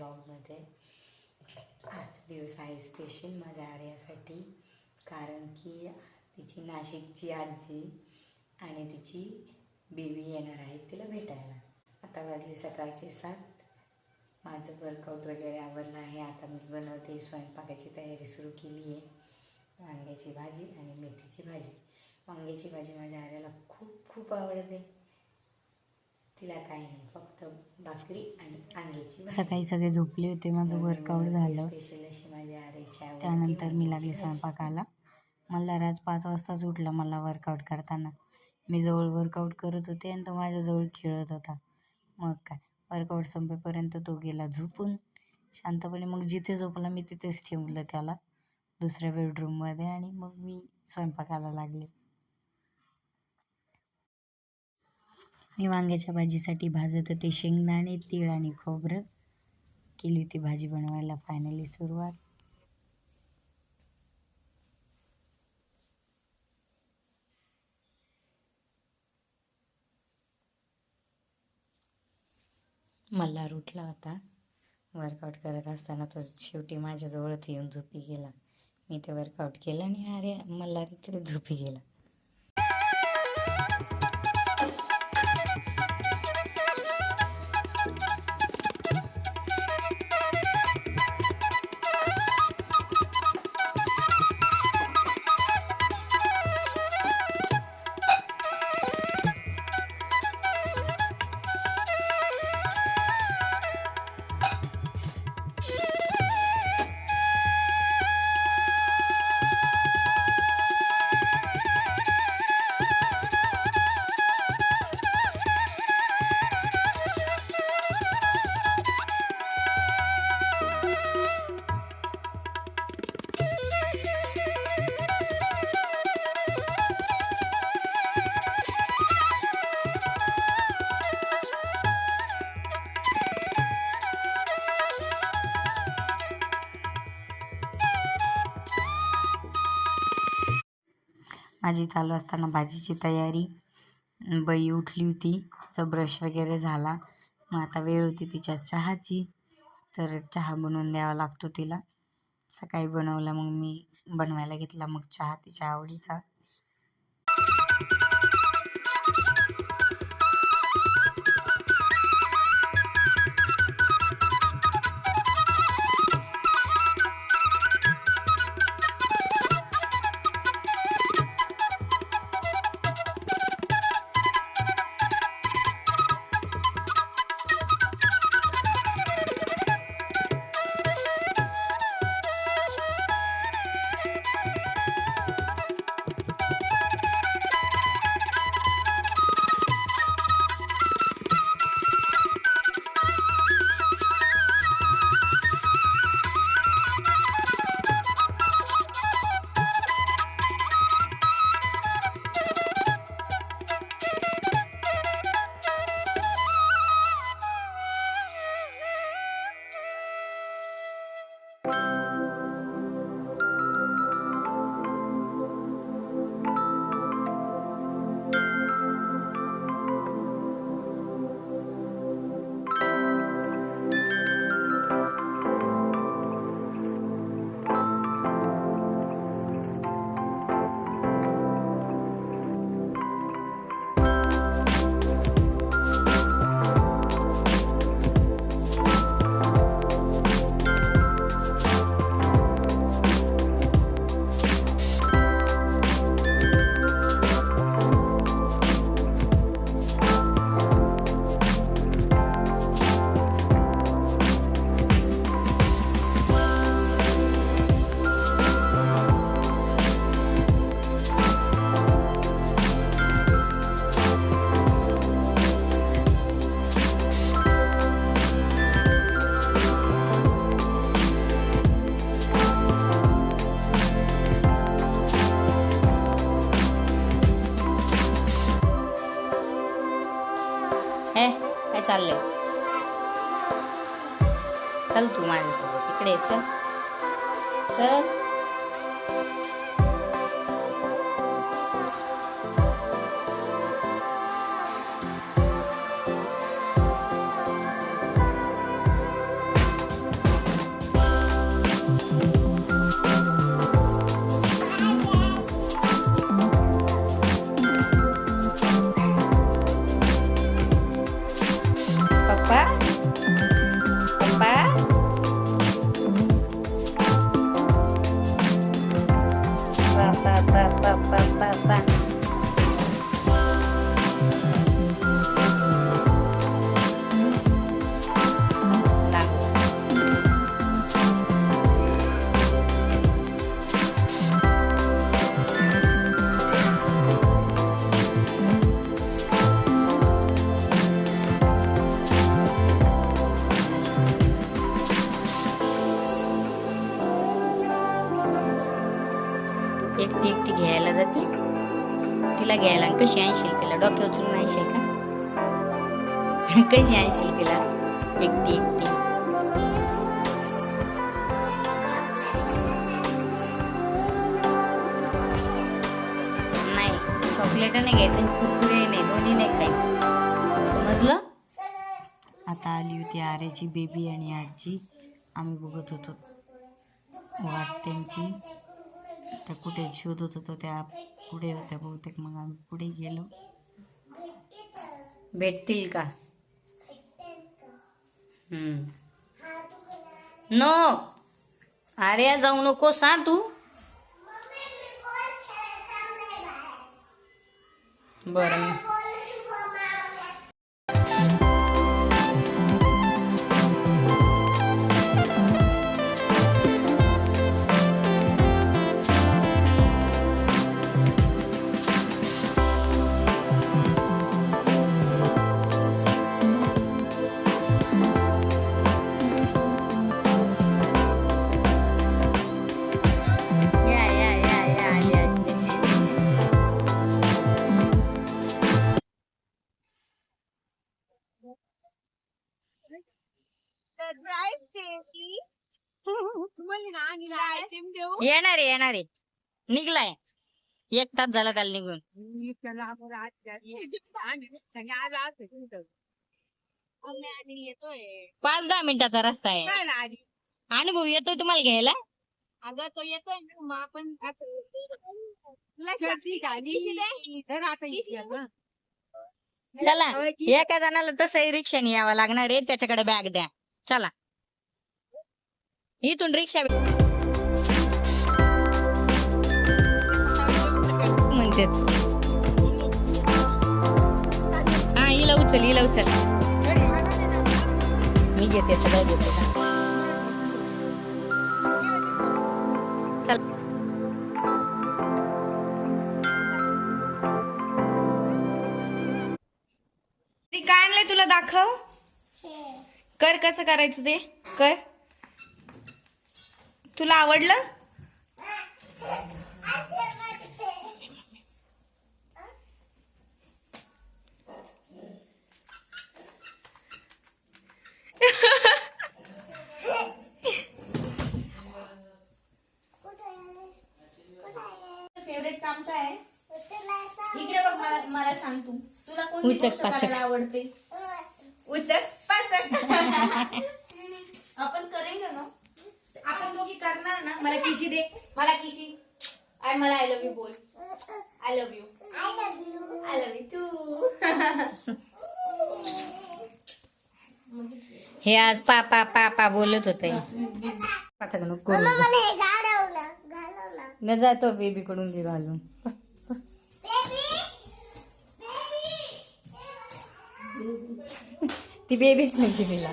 ब्लॉगमध्ये. आजचा दिवस आहे स्पेशल माझ्या आर्यासाठी कारण की आज तिची नाशिकची आजी आणि तिची बेबी येणार आहे. तिला भेटायला. आता वाजले सकाळचे सात. माझं वर्कआउट वगैरे आवडलं आहे. आता मी बनवते स्वयंपाकाची तयारी सुरू केली आहे. वांग्याची भाजी आणि मेथीची भाजी. वांग्याची भाजी माझ्या आर्याला खूप खूप आवडते. तिला काही नाही फक्त भाकरी आणि. सकाळी सगळे झोपले होते माझं मी वर्कआउट झालं. स्पेशल अशी माझ्या आवडती त्यानंतर मी लागले. स्वयंपाकाला मला राज पाच वाजताच उठला मला वर्कआउट करताना. मी जवळ वर्कआउट करत होते आणि तो माझ्याजवळ खेळत होता. मग काय वर्कआउट संपेपर्यंत तो गेला झोपून. शांतपणे मग जिथे झोपला मी तिथेच ठेवलं त्याला. दुसऱ्या बेडरूममध्ये आणि मग मी स्वयंपाकाला लागले. मी वांग्याच्या भाजीसाठी भाजत होते. शेंगदाणे तीळ आणि खोबरं केली होती भाजी बनवायला. फायनली सुरुवात. मल्हार उठला होता. वर्कआउट करत असताना तो शेवटी माझ्याजवळच येऊन झोपी गेला. मी ते वर्कआउट केलं आणि अरे मल्हार इकडे झोपी गेला. माझी चालू असताना भाजीची तयारी. बाई उठली होती तिचा ब्रश वगैरे झाला. मग आता वेळ होती तिच्या चहाची. तर चहा बनवून द्यावा लागतो तिला. सकाळी बनवला मग मी बनवायला घेतला मग चहा तिच्या आवडीचा. चल तू माझ्यासोबत. इकडे चल. चल. आणशील तिला. डोके उचलून आणशील का? कशी आणशील तिला? एकटी एकटी. नाही चॉकलेट नाही घ्यायचं कुरकुरे नाही दोन्ही नाही खायचं. समजलं? आता आली होती आर्याची बेबी आणि आजी. आम्ही बघत होतो. वाट त्यांची. त्या कुठे शोधत होतो त्या पुढे होत्या बहुतेक मग आम्ही पुढे गेलो. भेटतील का? नो! अरे जाऊ नको सा तू? बरं. येणार आहे येणार आहे. निघलाय. एक तास झाला त्याला निघून. पाच दहा मिनिटाचा रस्ता आहे. आणि भाऊ येतोय तुम्हाला घ्यायला? अगं तो येतोय ना मग आपण चला एका जणाला तसंही रिक्षाने यावं लागणार आहे. त्याच्याकडे बॅग द्या. चला. इथून रिक्षा म्हणते. हा हिला उचल हिला उचल. मी घेते सगळं घेते. चल. ते काय आणलंय तुला दाखव. कर कसं करायचं ते? कर. तुला आवडलं? फेवरेट काम काय? आहे इकडे बघ मला मला सांग तू. तुला कोणती उचक गोष्ट पाचक. करायला आवडते? उचक पाचक. आपण करेल ना आपण दोघी करणार ना मला किशी दे मला किशी. आय मला आय लव्ह यू बोल. I love you I love you too हे आज पापा पापा बोलत होते. न जातो बेबी कडून घे घालून. ती बेबीच म्हणते तिला.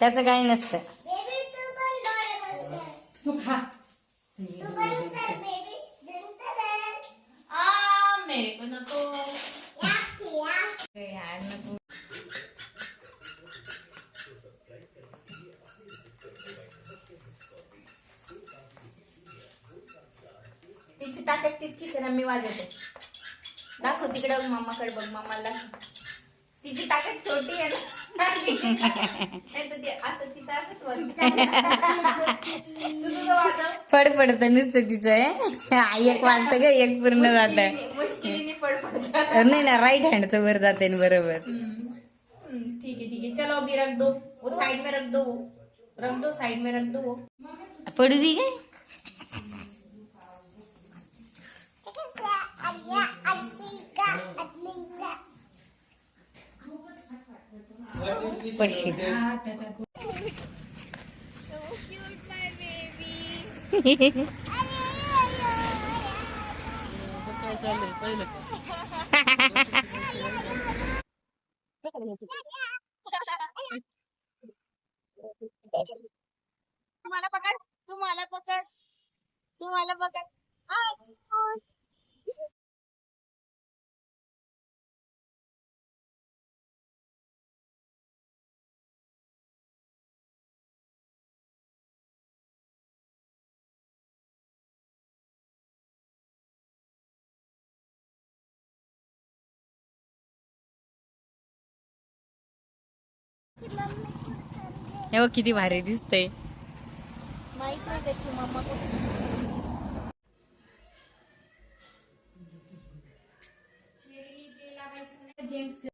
त्याचं काही नसतं. तू खा. आ मेरे को नको. यार नको. तिची ताकद तितकीच आहे ना मी वाजवते. दाखव तिकडे बघ मम्माकडे बघ मम्माला दाखव. तिची ताकद छोटी आहे ना. फड पडत नुसतं तिचं आहे एक वाजतं ग एक पूर्ण जात. पडपड नाही ना राईट हँडचं वर जाते ना बरोबर. ठीक है ठीक है चलो अभी रख दो. वो साइड में रख दो. रख दो साइड में रख दो. वो पडू दे काय पडशील. तुम्हाला पकड तुम्हाला पकड तुम्हाला पकड. हे बघ किती भारी दिसतंय. माहीत नाही त्याची मम्मा जेम्स